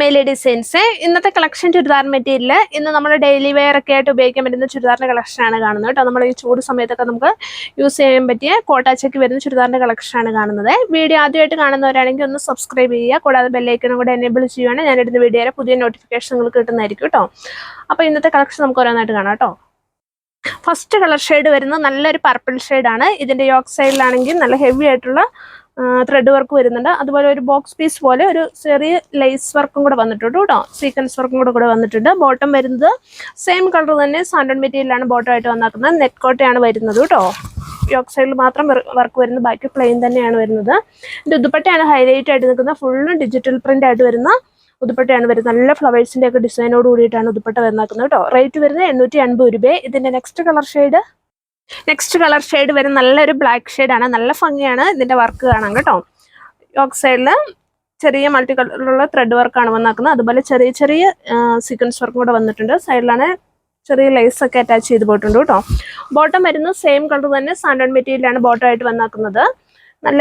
മേലി designs ഇന്നത്തെ collection churidar material ഇന്ന് നമ്മൾ ഡെയിലി വെയർ ഒക്കെ ആയിട്ട് ഉപയോഗിക്കാൻ പറ്റുന്ന ചുരിദാറിന്റെ കളക്ഷൻ ആണ് കാണുന്നത് കേട്ടോ. നമ്മൾ ഈ ചൂട് സമയത്തൊക്കെ നമുക്ക് യൂസ് ചെയ്യാൻ പറ്റിയ കോട്ടാച്ചയ്ക്ക് വരുന്ന ചുരിദാറിന്റെ കളക്ഷൻ ആണ് കാണുന്നത്. വീഡിയോ ആദ്യമായിട്ട് കാണുന്നവരാണെങ്കിൽ ഒന്ന് സബ്സ്ക്രൈബ് ചെയ്യുക. കൂടാതെ ബെല്ലൈക്കനും കൂടെ എനേബിൾ ചെയ്യുകയാണെങ്കിൽ ഇടുന്ന വീഡിയോയുടെ പുതിയ നോട്ടിഫിക്കേഷൻ നിങ്ങൾക്ക് കിട്ടുന്നതായിരിക്കും കേട്ടോ. അപ്പോൾ ഇന്നത്തെ കളക്ഷൻ നമുക്ക് ഓരോന്നായിട്ട് കാണാം കേട്ടോ. ഫസ്റ്റ് കളർ ഷെയ്ഡ് വരുന്നത് നല്ലൊരു പർപ്പിൾ ഷെയ്ഡാണ് ഇതിന്റെ യോക്ക് സൈഡിലാണെങ്കിൽ നല്ല ഹെവി ആയിട്ടുള്ള ത്രെഡ് വർക്ക് വരുന്നുണ്ട്. അതുപോലെ ഒരു ബോക്സ് പീസ് പോലെ ഒരു ചെറിയ ലേസ് വർക്കും കൂടെ വന്നിട്ടുണ്ട് കേട്ടോ. സീക്വൻസ് വർക്കും കൂടെ കൂടെ വന്നിട്ടുണ്ട്. ബോട്ടം വരുന്നത് സെയിം കളർ തന്നെ സാൻഡൺ മെറ്റീരിയലാണ് ബോട്ടം ആയിട്ട് വന്നാക്കുന്നത്. നെറ്റ് കോട്ടയാണ് വരുന്നത് കേട്ടോ. യോക്ക് സൈഡിൽ മാത്രം വർക്ക് വരുന്നത്. ബാക്കി പ്ലെയിൻ തന്നെയാണ് വരുന്നത്. ദുപ്പട്ടയാണ് ഹൈലൈറ്റ് ആയിട്ട് നിൽക്കുന്നത്. ഫുള്ളും ഡിജിറ്റൽ പ്രിന്റ് ആയിട്ട് വരുന്ന ഉതുപ്പട്ടയാണ് വരുന്നത്. നല്ല ഫ്ലവേഴ്സിന്റെ ഒക്കെ ഡിസൈനോട് കൂടിയിട്ടാണ് ഉതുപ്പട്ട വരുന്നത് കേട്ടോ. റേറ്റ് വരുന്നത് എണ്ണൂറ്റി എൺപത് രൂപ ഇതിന്റെ next colour shade next colour shade വരും നല്ലൊരു ബ്ലാക്ക് ഷെയ്ഡാണ് നല്ല ഭംഗിയാണ് ഇതിന്റെ വർക്ക് കാണാൻ കേട്ടോ. യോക്ക് സൈഡിൽ ചെറിയ മൾട്ടി കളറിലുള്ള ത്രെഡ് വർക്കാണ് വന്നാക്കുന്നത്. അതുപോലെ ചെറിയ ചെറിയ സീക്വൻസ് വർക്കും കൂടെ വന്നിട്ടുണ്ട്. സൈഡിലാണ് ചെറിയ ലൈസ് ഒക്കെ അറ്റാച്ച് ചെയ്ത് പോയിട്ടുണ്ട് കേട്ടോ. ബോട്ടം വരുന്നത് സെയിം കളർ തന്നെ സാൻഡൺ മെറ്റീരിയലാണ് ബോട്ടം ആയിട്ട് വന്നാക്കുന്നത്. നല്ല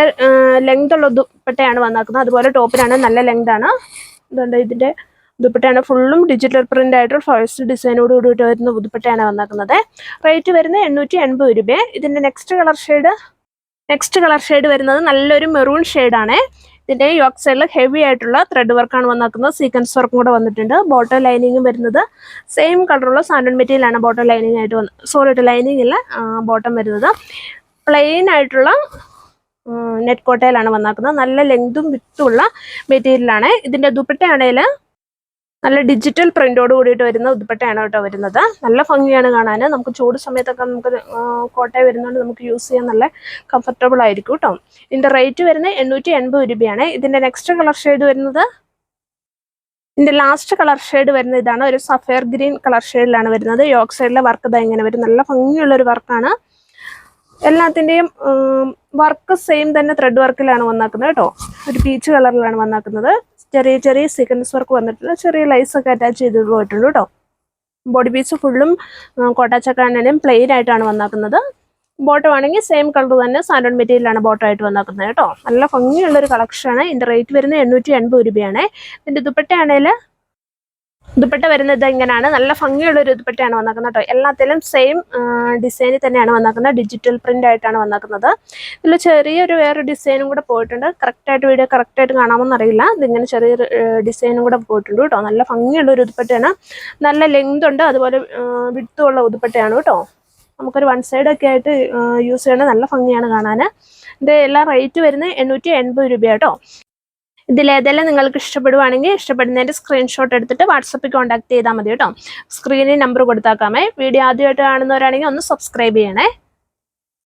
ലെങ്ത് ഉള്ള ദുപ്പട്ടയാണ് വന്നാക്കുന്നത്. അതുപോലെ ടോപ്പിനാണ് നല്ല ലെങ്ത് ആണ്. അതുകൊണ്ട് ഇതിന്റെ ദുപ്പട്ടയാണ്. ഫുള്ളും ഡിജിറ്റൽ പ്രിന്റ് ആയിട്ടുള്ള ഫോറസ്റ്റ് ഡിസൈനോട് കൂടിയിട്ട് വരുന്ന ദുപ്പട്ടയാണ് വന്നിരിക്കുന്നത് റേറ്റ് വരുന്നത് എണ്ണൂറ്റി എൺപത് രൂപ. ഇതിന്റെ next colour shade next colour shade വരുന്നത് നല്ലൊരു മെറൂൺ ആണ്. ഇതിന്റെ യോക്ക് സൈഡിൽ ഹെവി ആയിട്ടുള്ള ത്രെഡ് വർക്കാണ് വന്നിരിക്കുന്നത് സീക്വൻസ് വർക്കും കൂടെ വന്നിട്ടുണ്ട്. ബോട്ടൽ ലൈനിങ്ങും വരുന്നത് സെയിം കളറുള്ള സാൻഡൺ മെറ്റീരിയൽ ആണ് ബോട്ടം ലൈനിങ് ആയിട്ട് വന്ന് സോറി ലൈനിങ് ഇല്ല ബോട്ടം വരുന്നത്. പ്ലെയിൻ ആയിട്ടുള്ള നെറ്റ് കോട്ടയിലാണ് വന്നിരിക്കുന്നത് നല്ല ലെങ്തും വിത്തുള്ള മെറ്റീരിയലാണ് ഇതിന്റെ ദുപ്പട്ടയാണേൽ നല്ല ഡിജിറ്റൽ പ്രിന്റോട് കൂടിയിട്ട് വരുന്ന ഉദ്പട്ടയാണ് കേട്ടോ വരുന്നത്. നല്ല ഭംഗിയാണ് കാണാൻ നമുക്ക് ചൂട് സമയത്തൊക്കെ നമുക്ക് കോട്ടയം വരുന്നതുകൊണ്ട് നമുക്ക് യൂസ് ചെയ്യാൻ നല്ല കംഫർട്ടബിൾ ആയിരിക്കും കേട്ടോ. ഇതിന്റെ റേറ്റ് വരുന്നത് എണ്ണൂറ്റി എൺപത് രൂപയാണ്. ഇതിന്റെ നെക്സ്റ്റ് കളർ ഷെയ്ഡ് വരുന്നത്? ഇതിന്റെ ലാസ്റ്റ് കളർ ഷെയ്ഡ് വരുന്ന ഇതാണ്. ഒരു സഫയർ ഗ്രീൻ കളർ ഷെയ്ഡിലാണ് വരുന്നത്. യോക്ക് സൈഡിലെ വർക്ക് ഇതാ ഇങ്ങനെ വരും. നല്ല ഭംഗിയുള്ളൊരു വർക്കാണ് എല്ലാത്തിന്റെയും വർക്ക് സെയിം തന്നെ ത്രെഡ് വർക്കിലാണ് വന്നാക്കുന്നത് കേട്ടോ. ഒരു പീച്ച് കളറിലാണ് വന്നാക്കുന്നത്. ചെറിയ ചെറിയ സീക്വൻസ് വർക്ക് വന്നിട്ടുണ്ട്. ചെറിയ ലൈസ് ഒക്കെ അറ്റാച്ച് ചെയ്ത് പോയിട്ടുണ്ട് കേട്ടോ ബോഡി പീസ് ഫുള്ളും കോട്ടാച്ചക്കാണേലും പ്ലെയിൻ ആയിട്ടാണ് വന്നാക്കുന്നത്. ബോട്ടം ആണെങ്കിൽ സെയിം കളർ തന്നെ സാൻഡോൺ മെറ്റീരിയലാണ് ബോട്ടം ആയിട്ട് വന്നാക്കുന്നത് കേട്ടോ നല്ല ഭംഗിയുള്ളൊരു കളക്ഷനാണ് ഇതിന്റെ റേറ്റ് വരുന്നത് എണ്ണൂറ്റി എൺപത് രൂപയാണ്. ഇതിന്റെ ദുപ്പട്ടയാണേൽ ദുപ്പട്ട വരുന്നത് ഇങ്ങനെയാണ് നല്ല ഭംഗിയുള്ള ഒരു ദുപ്പട്ടയാണ് വന്നേക്കുന്നത് കേട്ടോ. എല്ലാത്തിലും സെയിം ഡിസൈനിൽ തന്നെയാണ് വന്നേക്കുന്നത്. ഡിജിറ്റൽ പ്രിന്റ് ആയിട്ടാണ് വന്നേക്കുന്നത്. ഇതിൽ ചെറിയൊരു വേറെ ഡിസൈനും കൂടെ പോയിട്ടുണ്ട്. കറക്റ്റായിട്ട് വീഡിയോ കറക്റ്റായിട്ട് കാണാമെന്ന് അറിയില്ല. ഇതിങ്ങനെ ചെറിയൊരു ഡിസൈനും കൂടെ പോയിട്ടുണ്ട് കേട്ടോ. നല്ല ഭംഗിയുള്ള ഒരു ഉതുപ്പട്ടയാണ് നല്ല ലെങ്ത് ഉണ്ട്. അതുപോലെ വിടുത്തുള്ള ഉതുപ്പട്ടയാണ് കേട്ടോ. നമുക്കൊരു വൺ സൈഡ് ഒക്കെ ആയിട്ട് യൂസ് ചെയ്യണത് നല്ല ഭംഗിയാണ് കാണാൻ ഇത് എല്ലാം റേറ്റ് വരുന്നത് എണ്ണൂറ്റി എൺപത് രൂപ കേട്ടോ. ഇതിലേതെല്ലാം നിങ്ങൾക്ക് ഇഷ്ടപ്പെടുവാണെങ്കിൽ ഇഷ്ടപ്പെടുന്നതിന്റെ സ്ക്രീൻഷോട്ട് എടുത്തിട്ട് വാട്സപ്പിൽ കോൺടാക്ട് ചെയ്താൽ മതി കേട്ടോ. സ്ക്രീനിൽ നമ്പർ കൊടുത്താക്കാമേ വീഡിയോ ആദ്യമായിട്ട് കാണുന്നവരാണെങ്കിൽ ഒന്ന് സബ്സ്ക്രൈബ് ചെയ്യണേ.